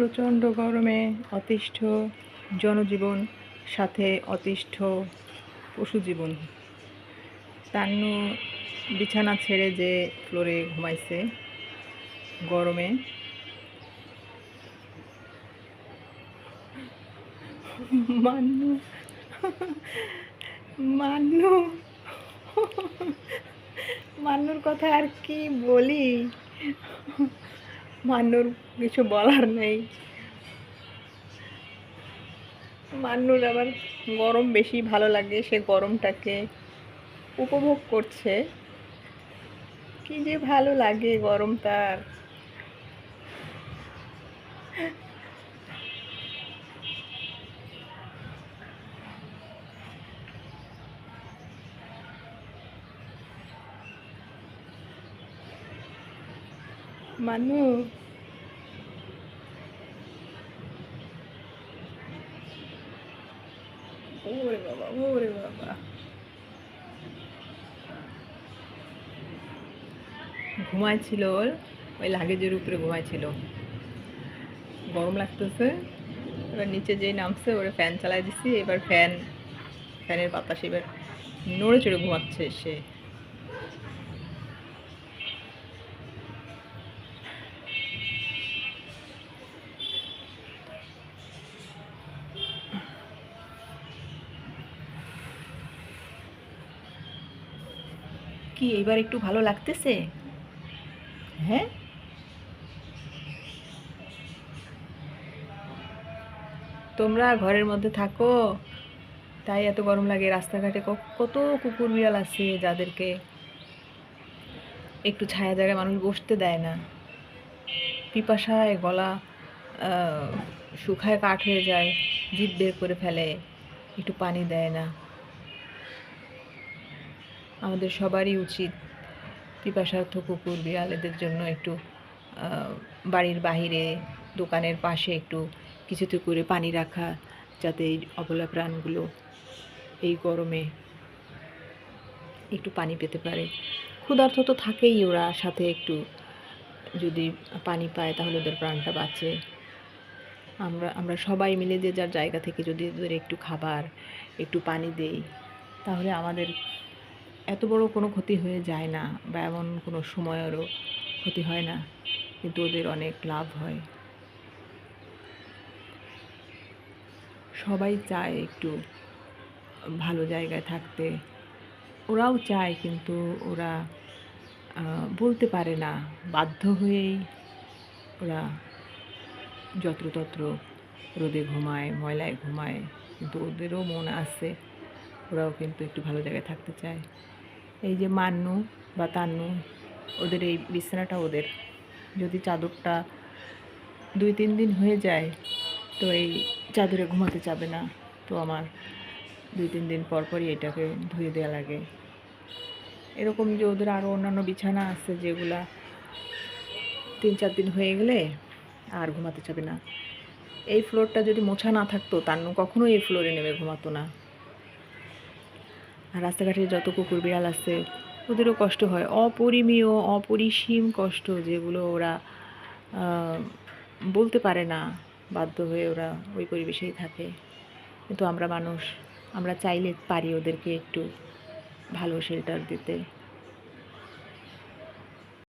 প্রচণ্ড গরমে অতিষ্ঠ জনজীবন, সাথে অতিষ্ঠ পশুজীবন। তান্নু বিছানা ছেড়ে যে ফ্লোরে ঘুমাইছে গরমে। মান্নু মান্নু, মান্নুর কথা আর কি বলি? মান্নুর কিছু বলার নেই। মান্নুর আবার গরম বেশি ভালো লাগে, সে গরমটাকে উপভোগ করছে। কি যে ভালো লাগে গরম তার মানু। ওরে বাবা ওরে বাবা। ঘুমাইছিল ওর, ওই লাগেজের উপরে ঘুমাইছিল। গরম লাগতেছে, এবার নিচে যেই নামছে, ওরে ফ্যান চালাই দিছি, এবার ফ্যান ফ্যানের বাতাস এবার নড়ে চড়ে ঘুমাচ্ছে সে। কি এবার একটু ভালো লাগতেছে? হ্যাঁ। তোমরা ঘরের মধ্যে থাকো তাই এত গরম লাগে রাস্তাঘাটে কত কুকুর বিড়াল আছে যাদেরকে একটু ছায়া জায়গায় মানুষ বসতে দেয় না। পিপাসায় গলা শুকায় কাঠ হয়ে যায় জিভ বের করে ফেলে একটু পানি দেয় না। আমাদের সবারই উচিত পিপাসার্থ কুকুর বিড়াল এদের জন্য একটু বাড়ির বাহিরে, দোকানের পাশে একটু কিছুতে করে পানি রাখা, যাতে এই অবলা প্রাণগুলো এই গরমে একটু পানি পেতে পারে। ক্ষুধার্থ তো থাকেই ওরা, সাথে একটু যদি পানি পায় তাহলে ওদের প্রাণটা বাঁচে। আমরা আমরা সবাই মিলে যে যার জায়গা থেকে যদি ওদের একটু খাবার, একটু পানি দেই, তাহলে আমাদের এত বড় কোনো ক্ষতি হয়ে যায় না বা এমন কোনো সময়েরও ক্ষতি হয় না, কিন্তু ওদের অনেক লাভ হয়। সবাই চায় একটু ভালো জায়গায় থাকতে। ওরাও চায়, কিন্তু ওরা বলতে পারে না। বাধ্য হয়েই ওরা যত্রতত্র রোদে ঘুমায়, ময়লায় ঘুমায়, কিন্তু ওদেরও মন আছে। ওরাও কিন্তু একটু ভালো জায়গায় থাকতে চায়। এই যে মান্নু বা তান্নু, ওদের এই বিছানাটা ওদের। যদি চাদরটা দুই তিন দিন হয়ে যায়, তো এই চাদরে ঘুমাতে চাবে না। তো আমার দুই তিন দিন পর পরই এটাকে ধুয়ে দেওয়া লাগে। এরকম যে ওদের আরও অন্যান্য বিছানা আছে যেগুলা তিন চার দিন হয়ে গেলে আর ঘুমাতে চাবে না। এই ফ্লোরটা যদি মোছা না থাকতো, তান্নু কখনো এই ফ্লোরে নেমে ঘুমাতো না। রাস্তাঘাটে যত কুকুর বিড়াল আছে, ওদেরও কষ্ট হয়। অপরিমীয়, অপরিসীম কষ্ট যেগুলো ওরা বলতে পারে না, বাধ্য হয়ে ওরা ওই পরিবেশেই থাকে। কিন্তু আমরা মানুষ, আমরা চাইলে পারি ওদেরকে একটু ভালো শেল্টার দিতে।